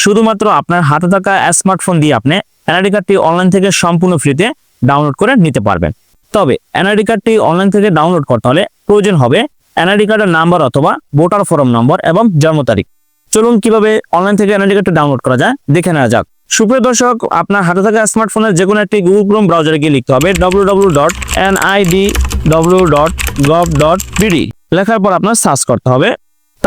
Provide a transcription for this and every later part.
শুধুমাত্র আপনার হাতে থাকা স্মার্টফোন দিয়ে আপনি এনআইডি কার্ডটি অনলাইন থেকে সম্পূর্ণ ফ্রিতে ডাউনলোড করে নিতে পারবেন। তবে এনআইডি কার্ডটি অনলাইন থেকে ডাউনলোড করতে হলে প্রয়োজন হবে এনআইডি কার্ডের নাম্বার অথবা ভোটার ফরম নম্বর এবং জন্ম তারিখ। চলুন কীভাবে অনলাইন থেকে এনআইডি কার্ডটি ডাউনলোড করা যায় দেখে নেওয়া যাক। সুপ্রিয় দর্শক, আপনার হাতে থাকা স্মার্টফোনের যে কোনো একটি গুগল ক্রোম ব্রাউজারে গিয়ে লিখতে হবে www.nidw.gov.bd dot NID W dot gov dot BD লেখার পর আপনার সার্চ করতে হবে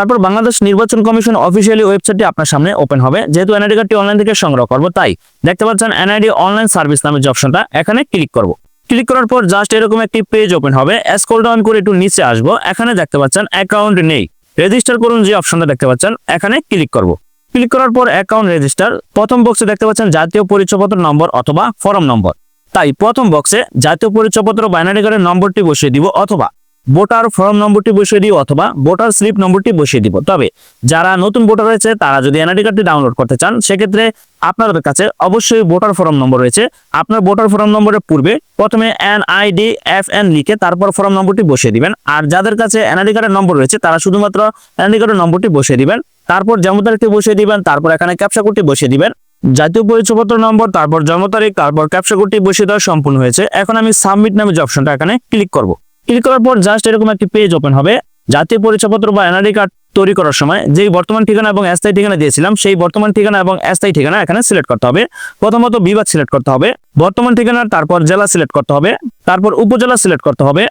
তারপর বাংলাদেশ নির্বাচন কমিশন অফিসিয়ালি ওয়েবসাইটটি আপনার সামনে ওপেন হবে। যেহেতু এনআইডি কার্ডটি অনলাইন থেকে সংগ্রহ করব, তাই দেখতে পাচ্ছেন এনআইডি অনলাইন সার্ভিস নামের যে অপশনটা এখানে ক্লিক করব। ক্লিক করার পর জাস্ট এরকম একটি পেজ ওপেন হবে। স্ক্রল ডাউন করে একটু নিচে আসব, এখানে দেখতে পাচ্ছেন অ্যাকাউন্ট নেই। রেজিস্টার করুন যে অপশনটা দেখতে পাচ্ছেন, এখানে ক্লিক করব। ক্লিক করার পর অ্যাকাউন্ট রেজিস্টার প্রথম বক্সে দেখতে পাচ্ছেন জাতীয় পরিচয়পত্র নম্বর অথবা ফর্ম নম্বর তাই প্রথম বক্সে জাতীয় পরিচয়পত্র বাইনারি কার্ডের নম্বরটি বসিয়ে দিব অথবা ভোটার ফর্ম নম্বরটি বসিয়ে দিব অথবা ভোটার স্লিপ নম্বরটি বসিয়ে দিব। তবে যারা নতুন ভোটার রয়েছে, তারা যদি এনআইডি কার্ডটি ডাউনলোড করতে চান, সেক্ষেত্রে আপনাদের কাছে অবশ্যই ভোটার ফর্ম নম্বর রয়েছে। আপনার ভোটার ফর্ম নম্বরের পূর্বে প্রথমে এন আইডি এফ এন লিখে তারপর ফর্ম নম্বরটি বসিয়ে দিবেন। আর যাদের কাছে এনআইডি কার্ডের নম্বর রয়েছে, তারা শুধুমাত্র এনআইডি কার্ডের নম্বরটি বসিয়ে দিবেন। তারপর জন্ম তারিখটি বসিয়ে দিবেন, তারপর এখানে ক্যাপসা কোডটি বসিয়ে দিবেন। জাতীয় পরিচয়পত্র নম্বর, তারপর জন্ম তারিখ, তারপর ক্যাপসা কোডটি বসিয়ে দেওয়া সম্পূর্ণ হয়েছে। এখন আমি সাবমিট নামে যে অপশনটা এখানে ক্লিক করব। ক্লিক করার পর জাস্ট এরকম একটি পেজ ওপেন হবে। জাতীয় পরিচয়পত্র বা এনআরডি কার্ড তৈরি করার সময় যেই বর্তমান ঠিকানা এবং স্থায়ী ঠিকানা দিয়েছিলাম, সেই বর্তমান ঠিকানা এবং স্থায়ী ঠিকানা এখানে সিলেক্ট করতে হবে। প্রথমত বিভাগ সিলেক্ট করতে হবে। বর্তমান ঠিকানা তারপর জেলা সিলেক্ট করতে হবে। তারপর উপজেলা সিলেক্ট করতে হবে।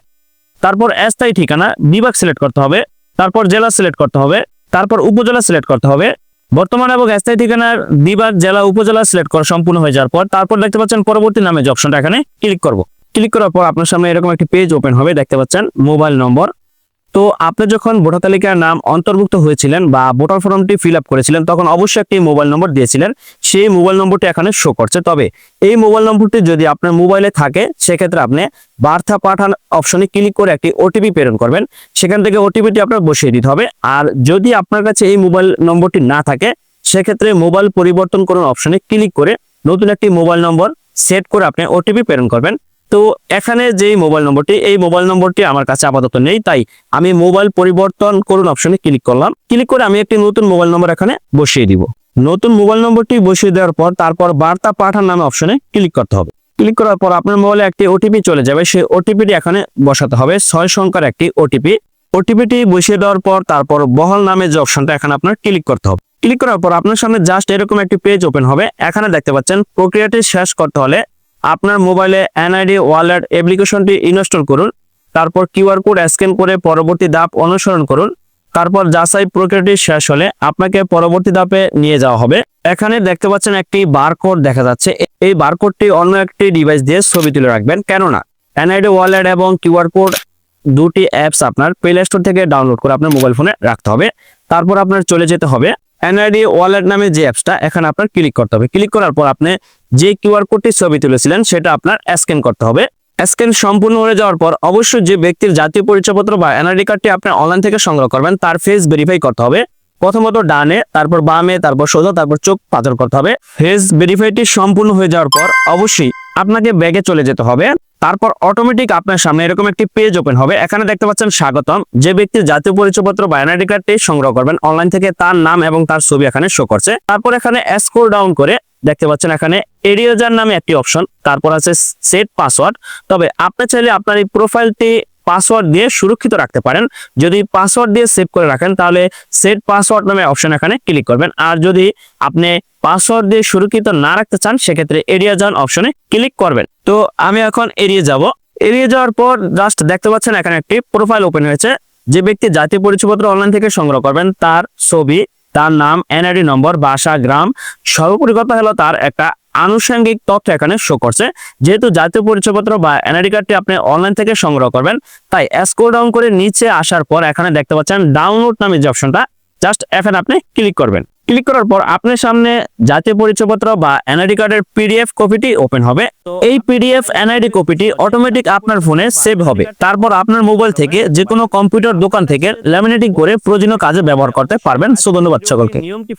তারপর স্থায়ী ঠিকানা বিভাগ সিলেক্ট করতে হবে। তারপর জেলা সিলেক্ট করতে হবে। তারপর উপজেলা সিলেক্ট করতে হবে। বর্তমান এবং স্থায়ী ঠিকানার বিভাগ, জেলা, উপজেলা সিলেক্ট করা সম্পূর্ণ হয়ে যাওয়ার পর তারপর দেখতে পাচ্ছেন পরবর্তী নামে যে অপশনটা এখানে ক্লিক করব। ক্লিক করার পর আপনার সামনে এরকম একটি পেজ ওপেন হবে, দেখতে পাচ্ছেন মোবাইল নম্বর তো আপনি যখন ভোটার তালিকার নাম অন্তর্ভুক্ত হয়েছিলেন বা ভোটার ফর্মটি ফিল করেছিলেন, তখন অবশ্যই একটি মোবাইল নম্বর দিয়েছিলেন। সেই মোবাইল নম্বরটি এখানে শো করছে। তবে এই মোবাইল নম্বরটি যদি আপনার মোবাইলে থাকে, সেক্ষেত্রে আপনি বার্তা পাঠান অপশনে ক্লিক করে একটি ওটিপি প্রেরণ করবেন। সেখান থেকে ওটিপিটি আপনার বসিয়ে দিতে হবে। আর যদি আপনার কাছে এই মোবাইল নম্বরটি না থাকে, সেক্ষেত্রে মোবাইল পরিবর্তন করুন অপশনে ক্লিক করে নতুন একটি মোবাইল নম্বর সেট করে আপনি ওটিপি প্রেরণ করবেন। তো এখানে যেই মোবাইল নম্বরটি এই মোবাইল নম্বরটি আমার কাছে আপাতত নেই, তাই আমি মোবাইল পরিবর্তন করুন অপশনে ক্লিক করলাম। ক্লিক করে আমি একটি নতুন মোবাইল নম্বর এখানে বসিয়ে দিব। নতুন মোবাইল নম্বরটি বসিয়ে দেওয়ার পর তারপর বার্তা পাঠান নামে অপশনে ক্লিক করতে হবে। ক্লিক করার পর আপনার মোবাইলে একটি ওটিপি চলে যাবে, সেই ওটিপিটি এখানে বসাতে হবে। ছয় সংখ্যার একটি ওটিপি ওটিপিটি বসিয়ে দেওয়ার পর তারপর বহল নামে যে অপশনটা এখানে আপনার ক্লিক করতে হবে। ক্লিক করার পর আপনার সামনে জাস্ট এরকম একটি পেজ ওপেন হবে। এখানে দেখতে পাচ্ছেন, প্রক্রিয়াটি শেষ করতে হলে আপনার মোবাইলে এনআইডি, ওয়ালেট, অ্যাপ্লিকেশনটি ইনস্টল করুন, তারপর কিউআর কোড স্ক্যান করে পরবর্তী ধাপ অনুসরণ করুন, তারপর যাচাই প্রক্রিয়াটি শেষ হলে আপনাকে পরবর্তী ধাপে নিয়ে যাওয়া হবে। এখানে দেখতে পাচ্ছেন একটি বারকোড দেখা যাচ্ছে। এই বারকোডটি অন্য একটি ডিভাইস দিয়ে ছবি তুলে রাখবেন। কেননা এনআইডি, ওয়ালেট এবং কিউআর কোড দুটি অ্যাপস আপনার প্লে স্টোর থেকে ডাউনলোড করে আপনার মোবাইল ফোনে রাখতে হবে। তারপর আপনার চলে যেতে হবে। এনআইডি ওয়ালেট নামে যে অ্যাপসটা এখানে আপনার ক্লিক করতে হবে। ক্লিক করার পর আপনি যে কিউআর কোডটি ছবি তুলেছিলেন, সেটা আপনার স্ক্যান করতে হবে। স্ক্যান সম্পূর্ণ হয়ে যাওয়ার পর অবশ্যই যে ব্যক্তির জাতীয় পরিচয়পত্র বা এনআইডি কার্ডটি আপনি অনলাইন থেকে সংগ্রহ করবেন, তার ফেস ভেরিফাই করতে হবে। প্রথমত ডানে, তারপর বামে, তারপর সোজা, তারপর চোখ পাথর করতে হবে। ফেস ভেরিফাইটি সম্পূর্ণ হয়ে যাওয়ার পর অবশ্যই আপনাকে ব্যাগে চলে যেতে হবে। তারপর অটোমেটিক আপনার সামনে এরকম একটি পেজ ওপেন হবে। এখানে দেখতে পাচ্ছেন স্বাগতম। যে ব্যক্তির জাতীয় পরিচয়পত্র বা এনআইডি কার্ডটি সংগ্রহ করবেন অনলাইন থেকে তার নাম এবং তার ছবি এখানে শো করছে। তারপর এখানে স্ক্রল ডাউন করে দেখতে পাচ্ছেন এখানে এরিয়াজার নামে একটি অপশন তারপর আছে সেট পাসওয়ার্ড তবে আপনি চাইলে আপনার এই প্রোফাইলটি পাসওয়ার্ড দিয়ে সুরক্ষিত রাখতে পারেন। যদি পাসওয়ার্ড দিয়ে সেভ করে রাখেন, তাহলে সেট পাসওয়ার্ড নামে অপশন এখানে ক্লিক করবেন। আর যদি আপনি পাসওয়ার্ড দিয়ে সুরক্ষিত না রাখতে চান, সেক্ষেত্রে এরিয়া যান অপশনে ক্লিক করবেন। তো আমি এখন এড়িয়ে যাব। এড়িয়ে যাওয়ার পর জাস্ট দেখতে পাচ্ছেন এখানে একটি প্রোফাইল ওপেন হয়েছে। যে ব্যক্তি জাতীয় পরিচয়পত্র অনলাইন থেকে সংগ্রহ করবেন, তার ছবি, তার নাম এনআইডি নম্বর বাসা, গ্রাম সর্বোপরি কথা হলো তার একটা আনুষঙ্গিক তথ্য এখানে শো করছে। যেহেতু জাতীয় পরিচয়পত্র বা এনআইডি কার্ডটি আপনি অনলাইন থেকে সংগ্রহ করবেন, তাই স্ক্রল ডাউন করে নিচে আসার পর এখানে দেখতে পাচ্ছেন ডাউনলোড নামে যে অপশনটা জাস্ট এখানে আপনি ক্লিক করবেন। ক্লিক করার পর আপনার সামনে জাতীয় পরিচয়পত্র বা এনআইডি কার্ডের পিডিএফ কপিটি ওপেন হবে। এই পিডিএফ এনআইডি কপিটি অটোমেটিক আপনার ফোনে সেভ হবে। তারপর আপনার মোবাইল থেকে যে কোনো কম্পিউটার দোকান থেকে ল্যামিনেটিং করে প্রয়োজনীয় কাজে ব্যবহার করতে পারবেন। সো ধন্যবাদ সকলকে। নিয়মটি